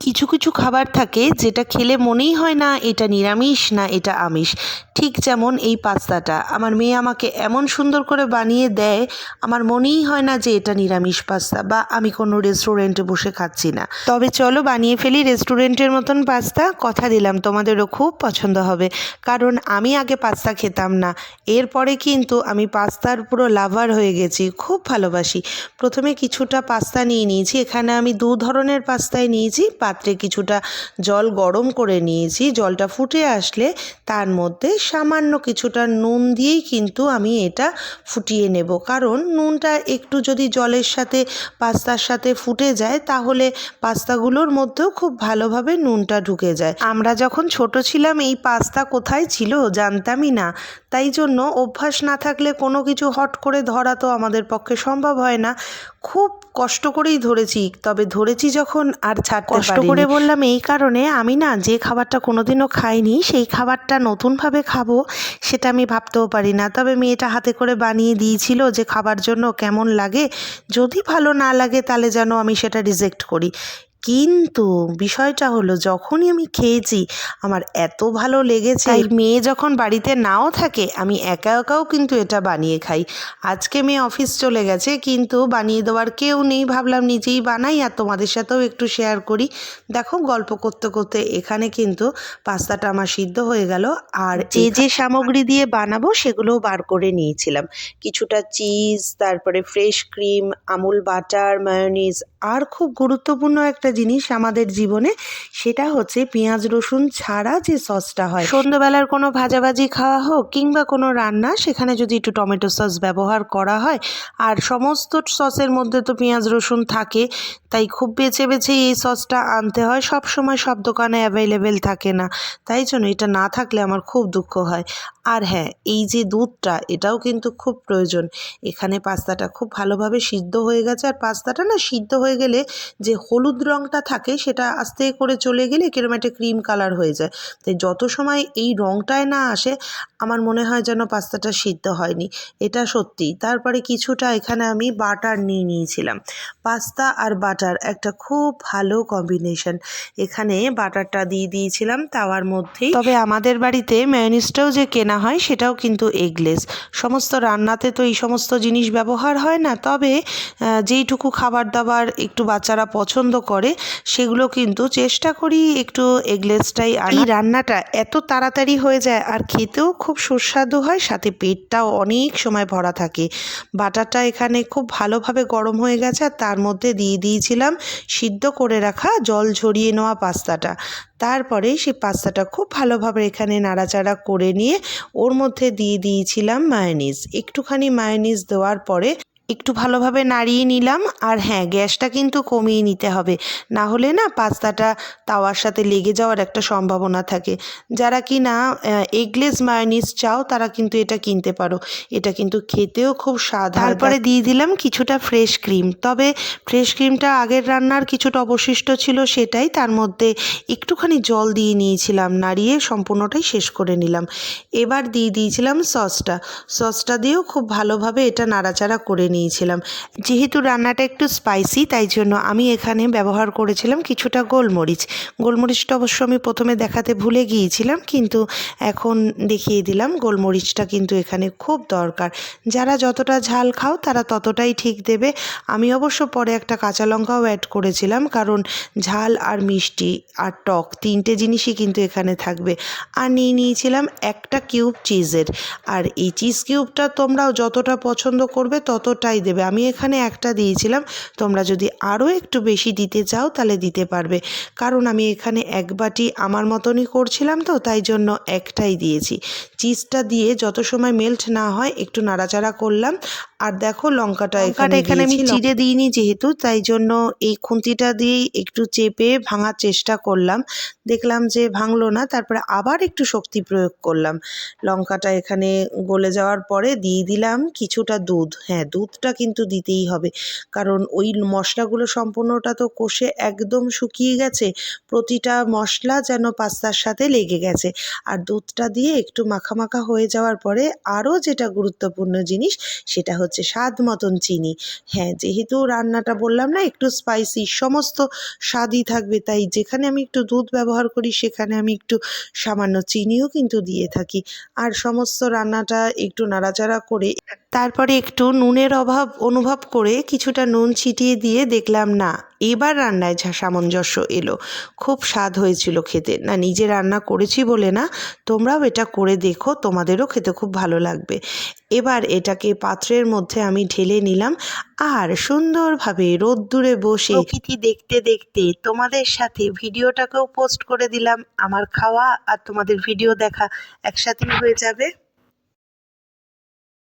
কিছু কিছু খাবার থাকে যেটা খেলে মনেই হয় না, এটা নিরামিষ না এটা আমিষ। ঠিক যেমন এই পাস্তাটা। আমার মেয়ে আমাকে এমন সুন্দর করে বানিয়ে দেয়, আমার মনেই হয় না যে এটা নিরামিষ পাস্তা বা আমি কোনো রেস্টুরেন্টে বসে খাচ্ছি না। তবে চলো বানিয়ে ফেলি রেস্টুরেন্টের মতন পাস্তা। কথা দিলাম, তোমাদেরও খুব পছন্দ হবে। কারণ আমি আগে পাস্তা খেতাম না। এরপরে কিন্তু আমি পাস্তার পুরো লাভার হয়ে গেছি, খুব ভালোবাসি। প্রথমে কিছুটা পাস্তা নিয়ে নিয়েছি, এখানে আমি দু ধরনের পাস্তাই নিয়েছি পাত্রে কিছুটা জল গরম করে নিয়েছি। জলটা ফুটে আসলে তার মধ্যে সামান্য কিছুটা নুন দিয়েই কিন্তু আমি এটা ফুটিয়ে নেব। কারণ নুনটা একটু যদি জলের সাথে, পাস্তার সাথে ফুটে যায়, তাহলে পাস্তাগুলোর মধ্যেও খুব ভালোভাবে নুনটা ঢুকে যায়। আমরা যখন ছোট ছিলাম, এই পাস্তা কোথায় ছিল জানতামই না। তাই জন্য অভ্যাস না থাকলে কোনো কিছু হট করে ধরা তো আমাদের পক্ষে সম্ভব হয় না। খুব কষ্ট করেই ধরেছি তবে ধরেছি যখন আর ছাড়তে কষ্ট করে বললাম এই কারণে আমি না যে খাবারটা কোনোদিনও খাইনি সেই খাবারটা নতুনভাবে খাব সেটা আমি ভাবতেও পারি না। তবে মেয়েটা হাতে করে বানিয়ে দিয়েছিল যে খাবার জন্য কেমন লাগে। যদি ভালো না লাগে তাহলে যেন আমি সেটা রিজেক্ট করি। কিন্তু বিষয়টা হলো যখনই আমি খেয়েছি আমার এত ভালো লেগেছে। মেয়ে যখন বাড়িতে নাও থাকে আমি একা একাও কিন্তু এটা বানিয়ে খাই। আজকে মেয়ে অফিস চলে গেছে কিন্তু বানিয়ে দেওয়ার কেউ নেই। ভাবলাম নিজেই বানাই আর তোমাদের সাথেও একটু শেয়ার করি। দেখো গল্প করতে করতে এখানে কিন্তু পাস্তাটা আমার সিদ্ধ হয়ে গেল। আর যে যে সামগ্রী দিয়ে বানাবো সেগুলোও বার করে নিয়েছিলাম। কিছুটা চিজ তারপরে fresh cream Amul butter mayonnaise আর খুব গুরুত্বপূর্ণ একটা জিনিস আমাদের জীবনে, সেটা হচ্ছে পেঁয়াজ রসুন ছাড়া যে সসটা হয়। সন্ধ্যাবেলার কোনো ভাজাভাজি খাওয়া হোক কিংবা কোনো রান্না, সেখানে যদি একটু টমেটো সস ব্যবহার করা হয়, আর সমস্ত সসের মধ্যে তো পেঁয়াজ রসুন থাকে, তাই খুব বেছে বেছে এই সসটা আনতে হয়। সব সময় সব দোকানে অ্যাভেলেবেল থাকে না। তাই জন্য এটা না থাকলে আমার খুব দুঃখ হয়। আর হ্যাঁ এই যে দুধটা, এটাও কিন্তু খুব প্রয়োজন। এখানে পাস্তাটা খুব ভালোভাবে সিদ্ধ হয়ে গেছে। আর পাস্তাটা না সিদ্ধ হয়ে গেলে যে হলুদ রঙটা থাকে, সেটা আস্তে করে চলে গেলে কিরম একটা ক্রিম কালার হয়ে যায়। তাই যত সময় এই রঙটায় না আসে, আমার মনে হয় যেন পাস্তাটা সিদ্ধ হয়নি। এটা সত্যি। তারপরে কিছুটা এখানে আমি বাটার নিয়ে নিয়েছিলাম। পাস্তা আর বাটার একটা খুব ভালো কম্বিনেশন। এখানে বাটারটা দিয়ে দিয়েছিলাম, তাওয়ার মধ্যেই। তবে আমাদের বাড়িতে ম্যায়োনিজটাও যে কেনা হয় সেটাও কিন্তু এগলেস। সমস্ত রান্নাতে তো এই সমস্ত জিনিস ব্যবহার হয় না, তবে যেইটুকু খাবার দাবার একটু বাচ্চারা পছন্দ করে, সেগুলো কিন্তু চেষ্টা করি একটু এগলেসটাই আর এই রান্নাটা এত তাড়াতাড়ি হয়ে যায় আর খেতেও খুব সুস্বাদু হয়, সাথে পেটটাও অনেক সময় ভরা থাকে। বাটারটা এখানে খুব ভালোভাবে গরম হয়ে গেছে আর তার মধ্যে দিয়ে দিয়েছিলাম সিদ্ধ করে রাখা জল ঝরিয়ে নেওয়া পাস্তাটা। তারপরে সেই পাস্তাটা খুব ভালোভাবে এখানে নাড়াচাড়া করে নিয়ে ওর মধ্যে দিয়ে দিয়েছিলাম মায়োনিজ একটুখানি মায়োনিজ দেওয়ার পরে একটু ভালোভাবে নাড়িয়ে নিলাম আর হ্যাঁ গ্যাসটা কিন্তু কমিয়ে নিতে হবে। না হলে না পাস্তাটা তাওয়ার সাথে লেগে যাওয়ার একটা সম্ভাবনা থাকে। যারা কি না এগলেস মায়োনিজ চাও তারা কিন্তু এটা কিনতে পারো। এটা কিন্তু খেতেও খুব স্বাদ তারপরে দিয়ে দিলাম কিছুটা ফ্রেশ ক্রিম তবে ফ্রেশ ক্রিমটা আগের রান্নার কিছুটা অবশিষ্ট ছিল সেটাই তার মধ্যে একটুখানি জল দিয়ে নিয়েছিলাম নাড়িয়ে সম্পূর্ণটাই শেষ করে নিলাম। এবার দিয়ে দিয়েছিলাম সসটা। সসটা দিয়েও খুব ভালোভাবে এটা নাড়াচাড়া করে নিই নিয়েছিলাম যেহেতু রান্নাটা একটু স্পাইসি তাই জন্য আমি এখানে ব্যবহার করেছিলাম কিছুটা গোলমরিচ। গোলমরিচটা অবশ্য আমি প্রথমে দেখাতে ভুলে গিয়েছিলাম, কিন্তু এখন দেখিয়ে দিলাম গোলমরিচটা কিন্তু এখানে খুব দরকার। যারা যতটা ঝাল খাও, তারা ততটাই ঠিক দেবে। আমি অবশ্য পরে একটা কাঁচা লঙ্কাও অ্যাড করেছিলাম, কারণ ঝাল আর মিষ্টি আর টক তিনটে জিনিসই কিন্তু এখানে থাকবে। আর নিয়ে নিয়েছিলাম একটা কিউব চিজের আর এই চিজ কিউবটা তোমরাও যতটা পছন্দ করবে, ততটা একটাই দেবে। আমি এখানে একটা দিয়েছিলাম তোমরা যদি আরও একটু বেশি দিতে চাও তাহলে দিতে পারবে। কারণ আমি এখানে এক বাটি আমার মতনই করছিলাম তো তাই জন্য একটাই দিয়েছি। চিজটা দিয়ে যত সময় মেল্ট না হয় একটু নাড়াচাড়া করলাম। আর দেখো লঙ্কাটা এখানে এখানে আমি চিড়ে দিইনি যেহেতু তাই জন্য এই খুন্তিটা দিয়েই একটু চেপে ভাঙার চেষ্টা করলাম। দেখলাম যে ভাঙলো না তারপরে আবার একটু শক্তি প্রয়োগ করলাম। লঙ্কাটা এখানে গলে যাওয়ার পরে দিয়ে দিলাম কিছুটা দুধ। হ্যাঁ দুধ দুধটা কিন্তু দিতেই হবে। কারণ ওই মশলাগুলো সম্পূর্ণটা তো কষে একদম শুকিয়ে গেছে, প্রতিটা মশলা যেন পাস্তার সাথে লেগে গেছে। আর দুধটা দিয়ে একটু মাখা মাখা হয়ে যাওয়ার পরে আরও যেটা গুরুত্বপূর্ণ জিনিস, সেটা হচ্ছে স্বাদ মতন চিনি। হ্যাঁ যেহেতু রান্নাটা বললাম না, একটু স্পাইসি সমস্ত স্বাদই থাকবে, তাই যেখানে আমি একটু দুধ ব্যবহার করি, সেখানে আমি একটু সামান্য চিনিও কিন্তু দিয়ে থাকি। আর সমস্ত রান্নাটা একটু নাড়াচাড়া করে, তারপরে একটু নুনের অভাব অনুভব করে কিছুটা নুন ছিটিয়ে দিয়ে দেখলাম, না, এবার রান্নায় যা সামঞ্জস্য এলো। খুব স্বাদ হয়েছিল খেতে। না, নিজে রান্না করেছি বলে না, তোমরাও এটা করে দেখো, তোমাদেরও খেতে খুব ভালো লাগবে। এবার এটাকে পাত্রের মধ্যে আমি ঢেলে নিলাম আর সুন্দরভাবে রোদ্দুরে বসে প্রকৃতি দেখতে দেখতে তোমাদের সাথে ভিডিওটাকেও পোস্ট করে দিলাম। আমার খাওয়া আর তোমাদের ভিডিও দেখা একসাথেই হয়ে যাবে।